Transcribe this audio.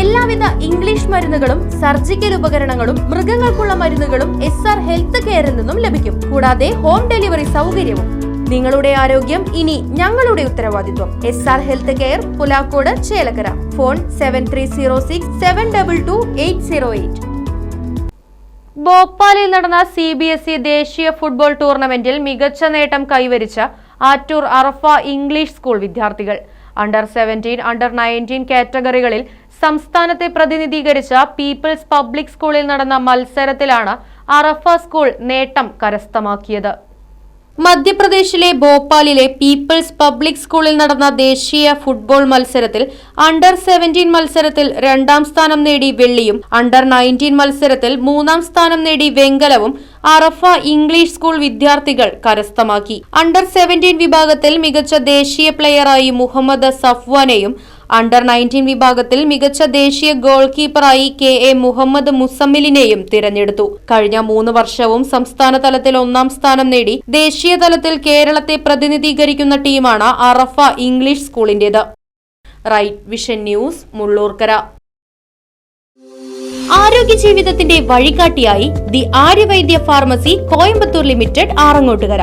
എല്ലാവിധ ഇംഗ്ലീഷ് മരുന്നുകളും സർജിക്കൽ ഉപകരണങ്ങളും മൃഗങ്ങൾക്കുള്ള മരുന്നുകളും എസ് ആർ ഹെൽത്ത് കെയറിൽ നിന്നും ലഭിക്കും. കൂടാതെ ഹോം ഡെലിവറി സൗകര്യവും. നിങ്ങളുടെ ആരോഗ്യം ഇനി ഞങ്ങളുടെ ഉത്തരവാദിത്വം. S R health care Pulakkode Chelakkara. Phone seven three zero six seven double two eight zero eight ഭോപ്പാലിൽ നടന്ന സി ബി എസ് ഇ ദേശീയ ഫുട്ബോൾ ടൂർണമെന്റിൽ മികച്ച നേട്ടം കൈവരിച്ച ആറ്റൂർ അറഫ ഇംഗ്ലീഷ് സ്കൂൾ വിദ്യാർത്ഥികൾ. അണ്ടർ സെവന്റീൻ അണ്ടർ നയന്റീൻ കാറ്റഗറികളിൽ സംസ്ഥാനത്തെ പ്രതിനിധീകരിച്ച പീപ്പിൾസ് പബ്ലിക് സ്കൂളിൽ നടന്ന മത്സരത്തിലാണ് അറഫ സ്കൂൾ നേട്ടം കരസ്ഥമാക്കിയത്. മധ്യപ്രദേശിലെ ഭോപ്പാലിലെ പീപ്പിൾസ് പബ്ലിക് സ്കൂളിൽ നടന്ന ദേശീയ ഫുട്ബോൾ മത്സരത്തിൽ അണ്ടർ സെവന്റീൻ മത്സരത്തിൽ രണ്ടാം സ്ഥാനം നേടി വെള്ളിയും അണ്ടർ നയന്റീൻ മത്സരത്തിൽ മൂന്നാം സ്ഥാനം നേടി വെങ്കലവും അറഫ ഇംഗ്ലീഷ് സ്കൂൾ വിദ്യാർത്ഥികൾ കരസ്ഥമാക്കി. അണ്ടർ സെവന്റീൻ വിഭാഗത്തിൽ മികച്ച ദേശീയ പ്ലെയറായി മുഹമ്മദ് സഫ്വാനെയും അണ്ടർ നയന്റീൻ വിഭാഗത്തിൽ മികച്ച ദേശീയ ഗോൾ കീപ്പറായി കെ എ മുഹമ്മദ് മുസമ്മിലിനെയും തിരഞ്ഞെടുത്തു. കഴിഞ്ഞ മൂന്ന് വർഷവും സംസ്ഥാന തലത്തിൽ ഒന്നാം സ്ഥാനം നേടി ദേശീയ തലത്തിൽ കേരളത്തെ പ്രതിനിധീകരിക്കുന്ന ടീമാണ് Arafa English സ്കൂളിന്റേത്. Right vision news Mullurkara. ആരോഗ്യ ജീവിതത്തിന്റെ വഴികാട്ടിയായി the Arya Vaidya pharmacy Coimbatore limited Arangottukara.